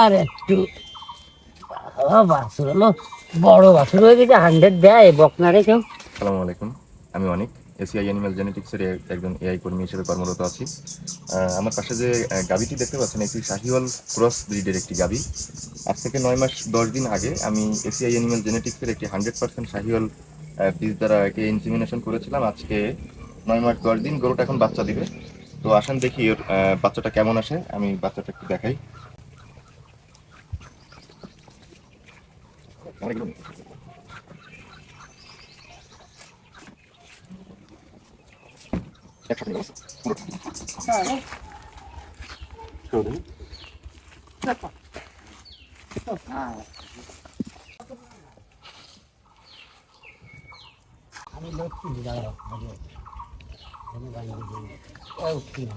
আর একটু বাছুর হলো, বড় বাছুর হয়ে গেছে হান্ড্রেড দেয়, বকনারে কেউ। আসসালামু আলাইকুম, আমি অনেক এসিআই অ্যানিমাল জেনেটিক্সের একজন এআই কর্মী হিসেবে কর্মরত আছি। আমার পাশে যে গাবিটি দেখতে পাচ্ছেন একটি শাহিওয়াল ক্রস ব্রিডের একটি গাবি আজ থেকে নয় মাস, দশ দিন আগে আমি এসিআই অ্যানিমাল জেনেটিক্সের একটি হান্ড্রেড পার্সেন্ট শাহিওয়াল বীজ দ্বারা একে ইনসিমিনেশন করেছিলাম। আজকে নয় মাস, দশ দিন গরুটা এখন বাচ্চা দিবে। তো আসেন দেখি ওর বাচ্চাটা কেমন আসে, আমি বাচ্চাটা একটু দেখাই। 나는 이놈이 액션이 나왔어 물어 나네. 그러네 됐다 됐다 아니 넣지 니가 아니 내가 이거 좀 어우 귀여워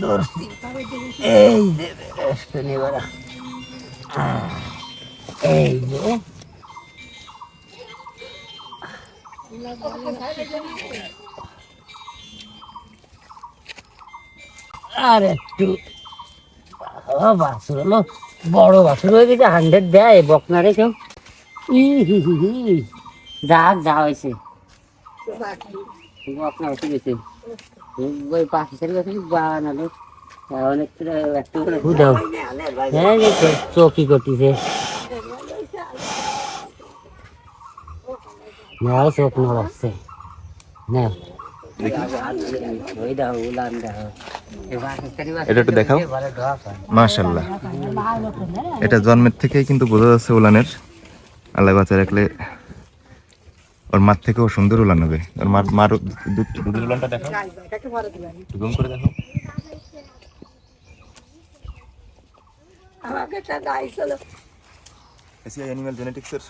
ধরছি এই যে রেস্ট নেবার এই যে আর একটু বাছুর হলো বড় বাছুর হয়ে গেছে হান্ড্রেড দেয় বকনারে কেউ? ই হি হি হি। যাক যা হয়েছে। বকনা গেছে। ওই পাখি ছেড়ে বানালো। অনেক একটু করে হ্যাঁ চৌকি করতেছে। নাও চোখ না এটা একটু দেখাও। মাশাল্লাহ এটা জন্মের থেকেই কিন্তু বোঝা যাচ্ছে উলানের। আল্লাহ বাচ্চা রাখলে ওর মার থেকেও সুন্দর উলান হবে। ওর মার মার দুধ দুধের উলানটা দেখো জুম করে দেখো এসিআই অ্যানিম্যাল জেনেটিক্সের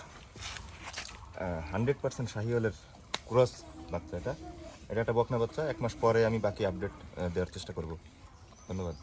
হান্ড্রেড পার্সেন্ট শাহিওয়ালের ক্রস বাচ্চা এটা। এটা একটা বকনা বাচ্চা এক মাস পরে আমি বাকি আপডেট দেওয়ার চেষ্টা করব। ধন্যবাদ।